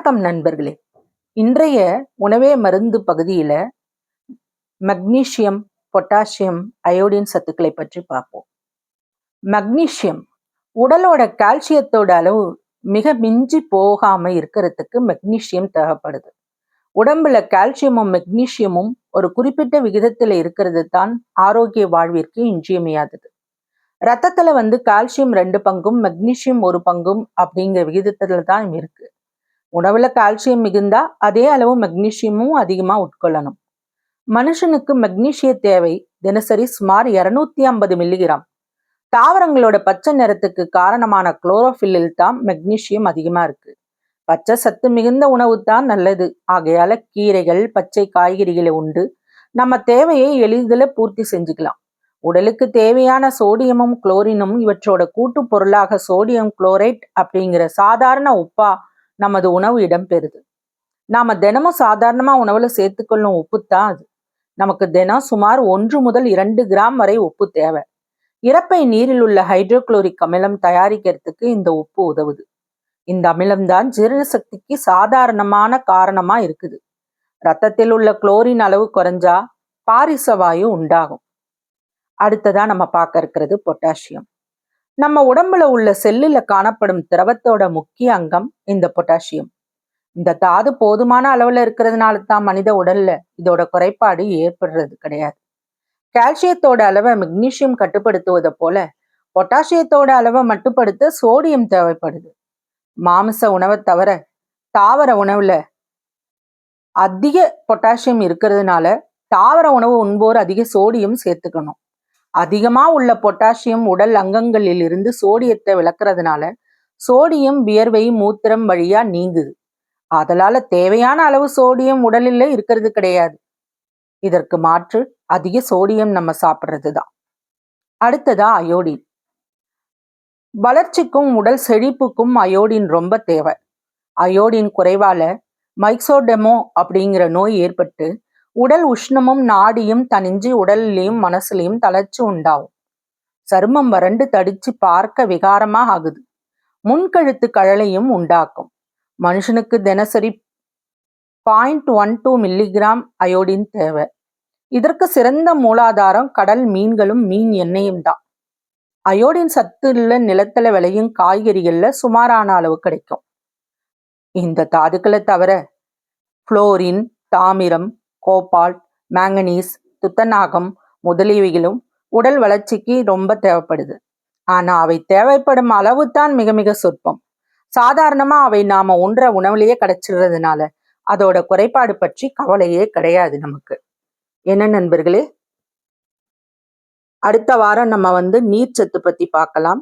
வணக்கம் நண்பர்களே. இன்றைய உணவே மருந்து பகுதியில் மக்னீசியம் பொட்டாசியம் அயோடின் சத்துக்களை பற்றி பார்ப்போம். மக்னீசியம் உடலோட கால்சியத்தோட அளவு மிக மிஞ்சி போகாம இருக்கிறதுக்கு மெக்னீசியம் தேவைப்படுது. உடம்புல கால்சியமும் மெக்னீசியமும் ஒரு குறிப்பிட்ட விகிதத்தில் இருக்கிறது தான் ஆரோக்கிய வாழ்விற்கு இன்றியமையாதது. ரத்தத்துல வந்து கால்சியம் ரெண்டு பங்கும் மெக்னீஷியம் ஒரு பங்கும் அப்படிங்கிற விகிதத்துல தான் இருக்கு. உணவுல கால்சியம் மிகுந்தா அதே அளவு மெக்னீசியமும் அதிகமா உட்கொள்ளணும். மனுஷனுக்கு மெக்னீஷிய தேவை தினசரி சுமார் இருநூத்தி ஐம்பது மில்லிகிராம். தாவரங்களோட பச்சை நிறத்துக்கு காரணமான குளோரோஃபில்லில் தான் மெக்னீசியம் அதிகமா இருக்கு. பச்சை சத்து மிகுந்த உணவு தான் நல்லது. ஆகையால கீரைகள் பச்சை காய்கறிகளை உண்டு. நம்ம தேவையை எளிதில் பூர்த்தி செஞ்சுக்கலாம். உடலுக்கு தேவையான சோடியமும் குளோரினும் இவற்றோட கூட்டு பொருளாக சோடியம் குளோரைட் அப்படிங்கிற சாதாரண உப்பா நமது உணவு இடம்பெறுது. நாம தினமும் சாதாரணமா உணவுல சேர்த்துக்கொள்ளும் உப்பு தான் அது. நமக்கு தினம் சுமார் ஒன்று முதல் இரண்டு கிராம் வரை உப்பு தேவை. இறப்பை நீரில் உள்ள ஹைட்ரோகுளோரிக் அமிலம் தயாரிக்கிறதுக்கு இந்த உப்பு உதவுது. இந்த அமிலம்தான் ஜீரண சக்திக்கு சாதாரணமான காரணமா இருக்குது. ரத்தத்தில் உள்ள குளோரின் அளவு குறைஞ்சா பாரிசவாயு உண்டாகும். அடுத்ததா நம்ம பார்க்க இருக்கிறது பொட்டாசியம். நம்ம உடம்புல உள்ள செல்லுல காணப்படும் திரவத்தோட முக்கிய அங்கம் இந்த பொட்டாசியம். இந்த தாது போதுமான அளவுல இருக்கிறதுனால தான் மனித உடல்ல இதோட குறைபாடு ஏற்படுறது கிடையாது. கால்சியத்தோட அளவை மெக்னீசியம் கட்டுப்படுத்துவதை போல பொட்டாசியத்தோட அளவை மட்டுப்படுத்த சோடியம் தேவைப்படுது. மாமிச உணவை தவிர தாவர உணவுல அதிக பொட்டாசியம் இருக்கிறதுனால தாவர உணவு உண்போர் அதிக சோடியம் சேர்த்துக்கணும். அதிகமா உள்ள பொட்டாசியம் உடல் அங்கங்களில் இருந்து சோடியத்தை விளக்குறதுனால சோடியம் வியர்வை மூத்திரம் வழியா நீங்குது. அதனால தேவையான அளவு சோடியம் உடலில் இருக்கிறது கிடையாது. இதற்கு மாற்று அதிக சோடியம் நம்ம சாப்பிட்றது தான் அடுத்ததா அயோடின். வளர்ச்சிக்கும் உடல் செழிப்புக்கும் அயோடின் ரொம்ப தேவை. அயோடின் குறைவால மைக்சோடெமோ அப்படிங்கிற நோய் ஏற்பட்டு உடல் உஷ்ணமும் நாடியும் தனிஞ்சு உடல்லையும் மனசுலையும் தளர்ச்சி உண்டாகும். சருமம் வறண்டு தடிச்சு பார்க்க விகாரமா ஆகுது முன்கழுத்து கழலையும் உண்டாக்கும். மனுஷனுக்கு தினசரி point one two milligram iodine தேவை. இதற்கு சிறந்த மூலாதாரம் கடல் மீன்களும் மீன் எண்ணெயும் தான். அயோடின் சத்துள்ள நிலத்துல விளையும் காய்கறிகள்ல சுமாரான அளவு கிடைக்கும். இந்த தாதுக்களை தவிர புளோரின் தாமிரம் கோபால்ட் மேங்கனீஸ் துத்தநாகம் முதலியவைகளும் உடல் வளர்ச்சிக்கு ரொம்ப தேவைப்படுது. ஆனா அவை தேவைப்படும் அளவு தான் மிக மிக சொற்பம். சாதாரணமா அவை நாம உண்ற உணவுலயே கிடைச்சிடுறதுனால அதோட குறைபாடு பற்றி கவலையே கிடையாது நமக்கு. என்ன நண்பர்களே? அடுத்த வாரம் நம்ம வந்து நீர்ச்சத்து பத்தி பார்க்கலாம்.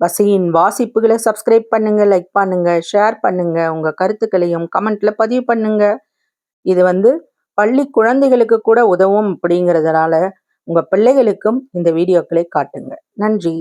வசையின் வாசிப்புகளை சப்ஸ்கிரைப் பண்ணுங்க லைக் பண்ணுங்க ஷேர் பண்ணுங்க உங்க கருத்துக்களையும் கமெண்ட்ல பதிவு பண்ணுங்க. இது வந்து பள்ளி குழந்தைகளுக்கு கூட உதவும் அப்படிங்கிறதுனால உங்கள் பிள்ளைகளுக்கும் இந்த வீடியோக்களை காட்டுங்க. நன்றி.